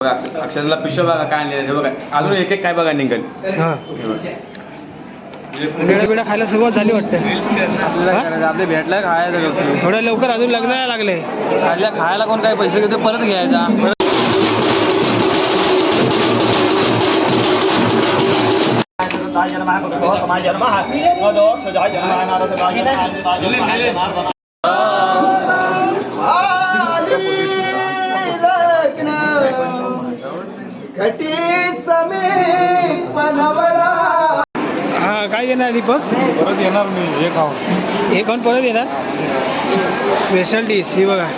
अक्षराला पिशव्या बघा काय आणले हे बघा अजून एक एक काय बघा निघेल हा. वेळा खायला सुरुवात झाली वाटतं. आपल्याला आपले भेटलं खायचं थोड्या लवकर अजून लग्नाला लागले. खायला खायला कोण काय पैसे घेतो परत घ्यायचा. हा काय देणार दीपक? परत येणार मी हे खाऊन. हे कोण परत येणार? स्पेशल डिश ही बघा.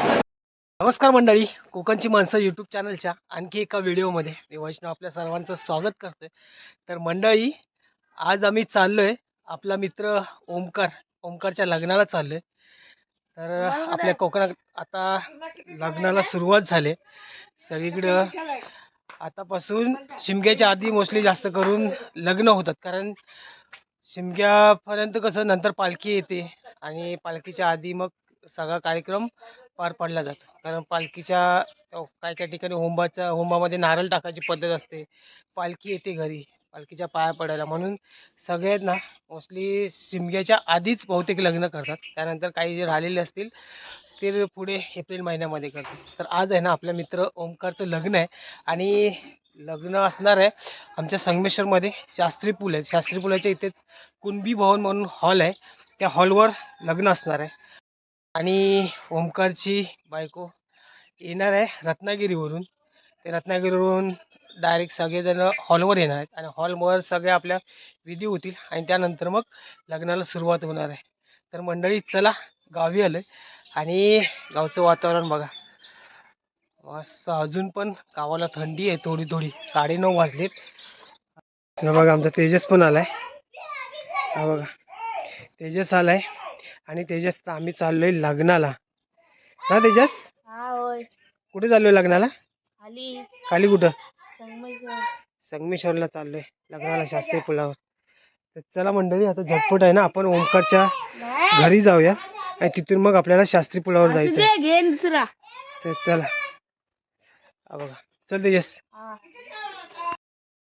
नमस्कार मंडळी कोकणची माणसं यूट्यूब चॅनलच्या आणखी एका व्हिडिओमध्ये मी वैष्णव आपल्या सर्वांचं स्वागत करतोय. तर मंडळी आज आम्ही चाललोय आपला मित्र ओमकार. ओमकारच्या लग्नाला चाललोय. तर आपल्या कोकणात आता लग्नाला सुरुवात झाली. सगळीकडं आतापासून शिमग्याच्या आधी मोस्टली जास्त करून लग्न होतात. कारण शिमग्यापर्यंत कसं नंतर पालखी येते आणि पालखीच्या आधी मग सगळा कार्यक्रम पार पडला जातो. कारण पालखीच्या काही काय काय ठिकाणी होंबाचा होंबामध्ये नारळ टाकायची पद्धत असते. पालखी येते घरी पालखीच्या पाया पडायला. म्हणून सगळ्यात ना मोस्टली शिमग्याच्या आधीच बहुतेक लग्न करतात. त्यानंतर काही जे राहिलेले असतील ते पुढे एप्रिल महिन्यामध्ये करतात तर आज आहे ना आपल्या मित्र ओमकारचं लग्न आहे आणि लग्न असणार आहे आमच्या संगमेश्वरमध्ये शास्त्री पूल आहे. शास्त्री पुलाच्या इथेच कुणबी भवन म्हणून हॉल आहे. त्या हॉलवर लग्न असणार आहे. आणि ओमकारची बायको येणार आहे रत्नागिरीवरून. ते रत्नागिरीवरून डायरेक्ट सगळेजण हॉलवर येणार आहेत आणि हॉलवर सगळ्या आपल्या विधी होतील आणि त्यानंतर मग लग्नाला सुरुवात होणार आहे. तर मंडळी चला गावी आलं आणि गावचं वातावरण बघा. मस्त अजून पण गावाला थंडी आहे थोडी थोडी. साडेनऊ वाजलेत. हे बघा आमचा तेजस पण आलाय. हा बघा. तेजस आलाय आणि तेजस तर आम्ही चाललोय लग्नाला. ना तेजस? कुठे चाललोय लग्नाला? खाली. कुठं? संगमेश्वर. संगमेश्वरला चाललोय. लग्नाला शास्त्री पुलावर. तर चला मंडळी आता झटपट आहे ना आपण ओमकारच्या घरी जाऊया. आणि तिथून मग आपल्याला शास्त्री पुलावर जायचं. घे दुसरा. चला. बघा. चल तेजस. हा.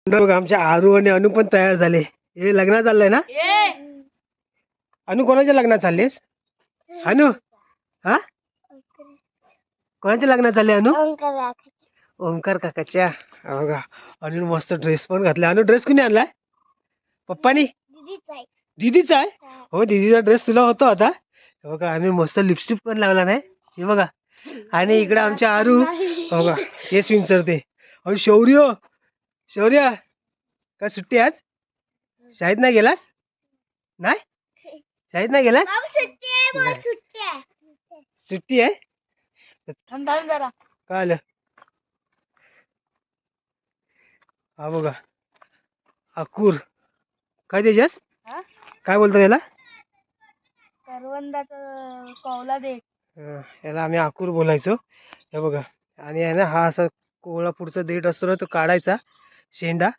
बघा आमच्या आरू आणि अनु पण तयार झाले. हे लग्न चाललंय ना? अनु कोणाच्या लग्नात चाललीस? अनु? हा? कोणाच्या लग्नात चालले अनु? ओमकार काकाच्या. बघा. अनु मस्त ड्रेस पण घातला अनु ड्रेस कुणी आणलाय? पप्पानी? दीदीचा आहे. हो दीदीचा ड्रेस तुला होतो आता. हे बघा आणि मस्त लिपस्टिक पण लावला नाही. हे बघा. आणि इकडे आमच्या आरू. हो बघा हेच विंचरते अहो शौर्य शौर्य. काय सुट्टी आहे आज? शाळेत नाही गेलास? नाही? शाळेत नाही गेलास? नाही. सुट्टी आहे. थांब थांब जरा. काय आलं? हा बघा. अकूर काय तेजस हा? काय बोलतो याला करवंदाचं कौला दे याला आम्ही आकूर बोलायचो. हे बघा. आणि आहे ना हा असा कोल्हापूरचा देठ असतो ना तो काढायचा शेंडा.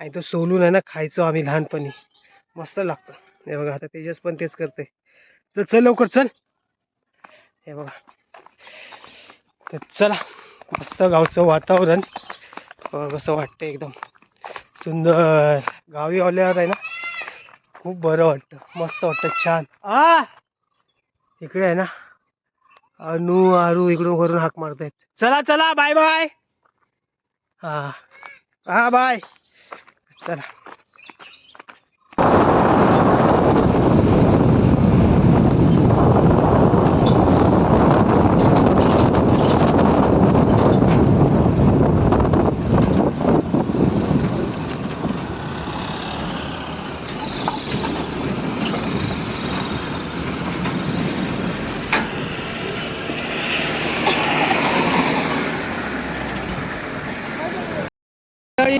आणि तो सोलून आहे ना खायचो आम्ही लहानपणी. मस्त लागतो. हे बघा आता तेजस पण तेच करते चल चल लवकर चल. हे बघा. तर चला मस्त गावचं वातावरण. बघा कसं वाटतं एकदम. सुंदर. गावी आल्यावर आहे ना खूप बरं वाटतं. मस्त वाटतं. छान. आ! इकडे आहे ना. अनु आरू इकडून वरून हाक मारतायत. चला चला. Bye bye. हा. हा बाय. चला.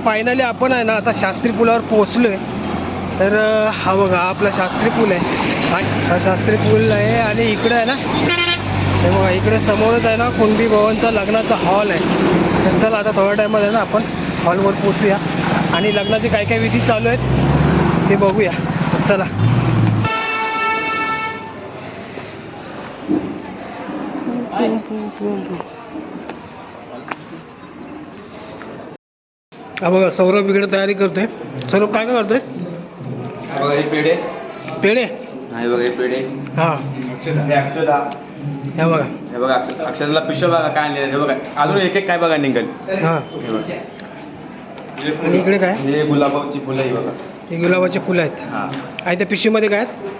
फायनली आपण आहे ना आता शास्त्री पुलावर पोहोचलोय. तर हा बघा आपला शास्त्री पूल आहे. हा- शास्त्री पूल आहे आणि इकडे आहे ना हे बघा इकडे समोरच आहे ना कुंडी भवनचा लग्नाचा हॉल आहे. तर चला आता थोड्या टायमात आहे ना आपण हॉलवर पोचूया आणि लग्नाचे काय काय विधी चालू आहेत ते बघूया. तर चला हा बघा सौरभ इकडे तयारी करतोय. सौरभ काय काय करतोयस? हे बघा हे पेढे. पेढे? नाही बघा हे पेढे. हां. हे अक्षदा. हे बघा. हे बघा अक्षद अक्षदाला पिशव्या बघा काय आणले हे बघा अजून एक एक काय बघा निघेल हां. हे बघा. आणि इकडे काय? हे गुलाबाची फुलं ही बघा. हे गुलाबाचे फुलं आहेत. हा. आणि त्या पिशवीमध्ये काय आहेत?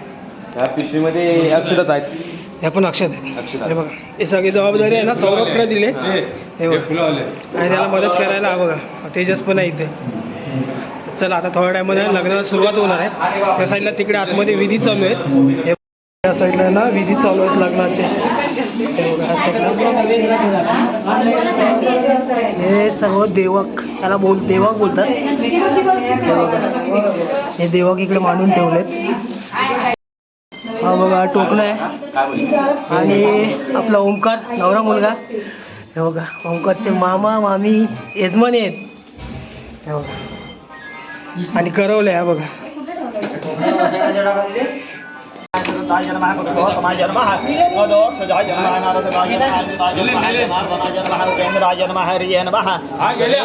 ह्या पिशवीमध्ये अक्षरच आहेत. हे पण अक्षत अक्षत हे बघा. हे सगळी जबाबदारी आहे ना सौरभकडे दिले. हे. बघा. आणि त्याला मदत करायला हा बघा. तेजस पण आहे इथे. चला आता थोड्या टायमध्ये लग्नाला सुरुवात होणार आहे. त्या साईडला तिकडे आतमध्ये विधी चालू आहेत. हे त्या साईडला ना विधी चालू आहेत लग्नाचे. हे. हे सर्व देवक त्याला बोल देवक बोलतात. हे हे देवक इकडे मांडून ठेवलेत. हा बघा टोकणं आहे. आणि आपला ओंकार नवरा मुलगा. हे बघा ओंकारचे मामा मामी यजमान आहेत. हे बघा. आणि करवलं हा बघा.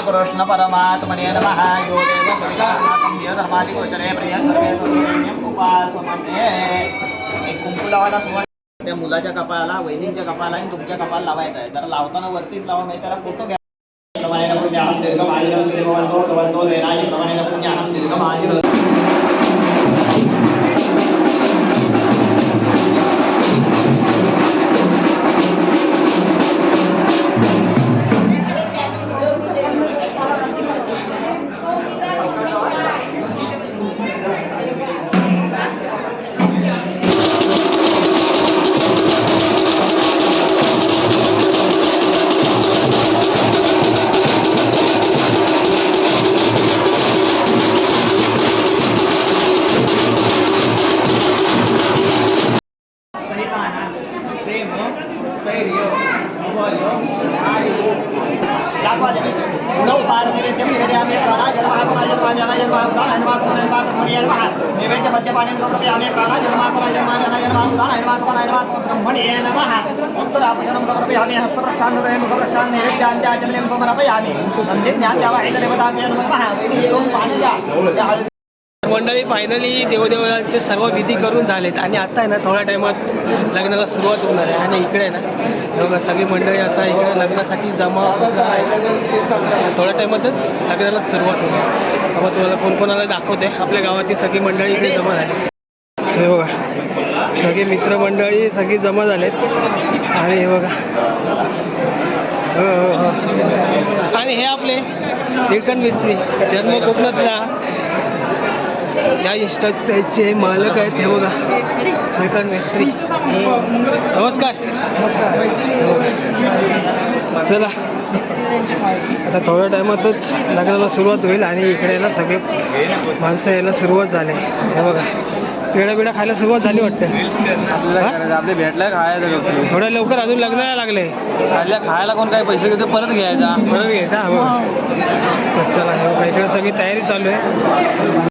कृष्ण परमात्मने नमः यो देव धर्माधिगोचरे उपासमन्ये एक कुंकू लावायला सुरुवात त्या मुलाच्या कपाळाला वहिनींच्या कपाळाला आणि तुमच्या कपाळाला लावायचा आहे. जरा लावताना वरतीच लावा नाही त्याला फोटो घ्या. पाणी मंडळी फायनली देवदेवांचे सर्व विधी करून झालेत. आणि आता आहे ना थोड्या टायमात लग्नाला सुरुवात होणार आहे. आणि इकडे आहे ना बघा सगळी मंडळी आता इकडे लग्नासाठी जमा थोड्या टायमातच लग्नाला सुरुवात होणार. बाबा तुम्हाला कोणकोणाला दाखवते? आपल्या गावातील सगळी मंडळी इकडे जमा झाली. हे बघा सगळी मित्रमंडळी सगळी जमा झालेत. आणि हे बघा आणि हे आपले निळकंठ मिस्त्री जन्म कोकणातला. या इंस्टा पेजचे मालक आहेत हे बघा निळकंठ मिस्त्री. नमस्कार. चला. आता थोड्या टायमातच लग्नाला सुरुवात होईल आणि इकडे यायला सगळे माणसं यायला सुरुवात झाले. हे बघा. पेढा बिडा खायला सुरुवात झाली वाटतं? आपले भेटलाय खायला थोड्या लवकर अजून लग्नाला लागले. खायला खायला कोण काही पैसे घेतो परत घ्यायचा. परत घ्यायचा हा चला इकडे सगळी तयारी चालू आहे.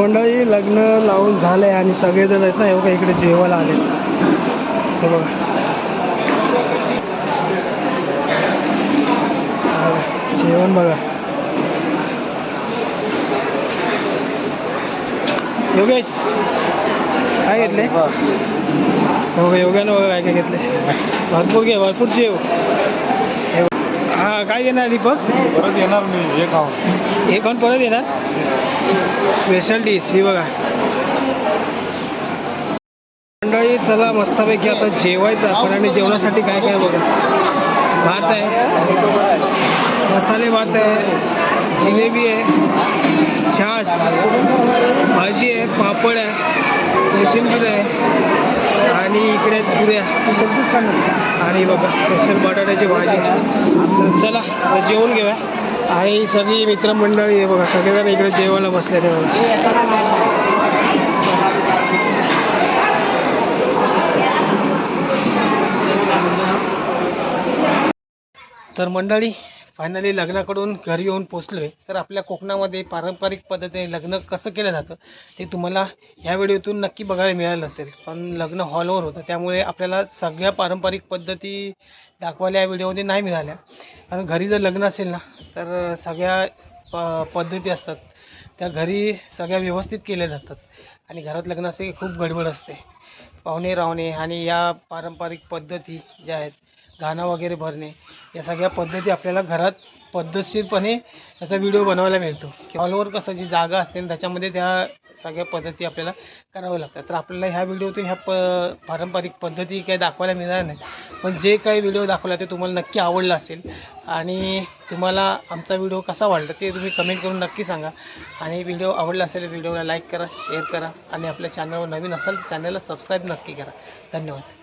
मंडळी लग्न लावून झालंय आणि सगळेजण आहेत ना बघा इकडे जेवायला आले. हे बघा. जेवण बघा. योगेश काय घेतले? हे बघा योगानं बघा काय काय घेतले. भरपूर घे भरपूर जेव. हे काय घेणार दीपक? परत येणार मी हे खाऊन. हे कोण परत येणार? स्पेशल डिश ही बघा. मंडळी चला मस्तपैकी आता जेवायचं. आपण आणि जेवणासाठी काय काय बघा भात आहे. मसाले भात आहे. जिलेबी आहे. छास. भाजी आहे. पापड आहे. कोशिंबीर आहे. आणि इकडे आहेत पुऱ्या आणि बघा स्पेशल बटाट्याची भाजी. तर चला आता जेवून घेऊया. आणि सगळी मित्रमंडळी आहे बघा सगळेजण इकडे जेवायला बसले ते बघा. तर मंडळी फायनली लग्नाकडून घरी येऊन पोचलो आहे तर आपल्या कोकणामध्ये पारंपरिक पद्धतीने लग्न कसं केलं जातं ते तुम्हाला ह्या व्हिडिओतून नक्की बघायला मिळालं असेल. पण लग्न हॉलवर होतं त्यामुळे आपल्याला सगळ्या पारंपरिक पद्धती दाखवायला या व्हिडिओमध्ये नाही मिळाल्या. कारण घरी जर लग्न असेल ना तर सगळ्या प पद्धती असतात. त्या घरी सगळ्या व्यवस्थित केल्या जातात. आणि घरात लग्न असते खूप गडबड असते. पाहुणे रावणे आणि या पारंपरिक पद्धती ज्या आहेत गाणं वगैरे भरणे या सगळ्या पद्धती आपल्याला घरात पद्धतशीरपणे त्याचा व्हिडिओ बनवायला मिळतो. की हॉलवर कसं जी जागा असते त्याच्यामध्ये त्या सगळ्या पद्धती आपल्याला कराव्या लागतात. तर आपल्याला ह्या व्हिडिओतून ह्या प पारंपरिक पद्धती काही दाखवायला मिळणार नाही पण जे काही व्हिडिओ दाखवला ते तुम्हाला नक्की आवडला असेल आणि तुम्हाला आमचा व्हिडिओ कसा वाटला ते तुम्ही कमेंट करून नक्की सांगा. आणि व्हिडिओ आवडला असेल व्हिडिओला लाईक करा शेअर करा आणि आपल्या चॅनलवर नवीन असाल तर चॅनलला सबस्क्राईब नक्की करा. धन्यवाद.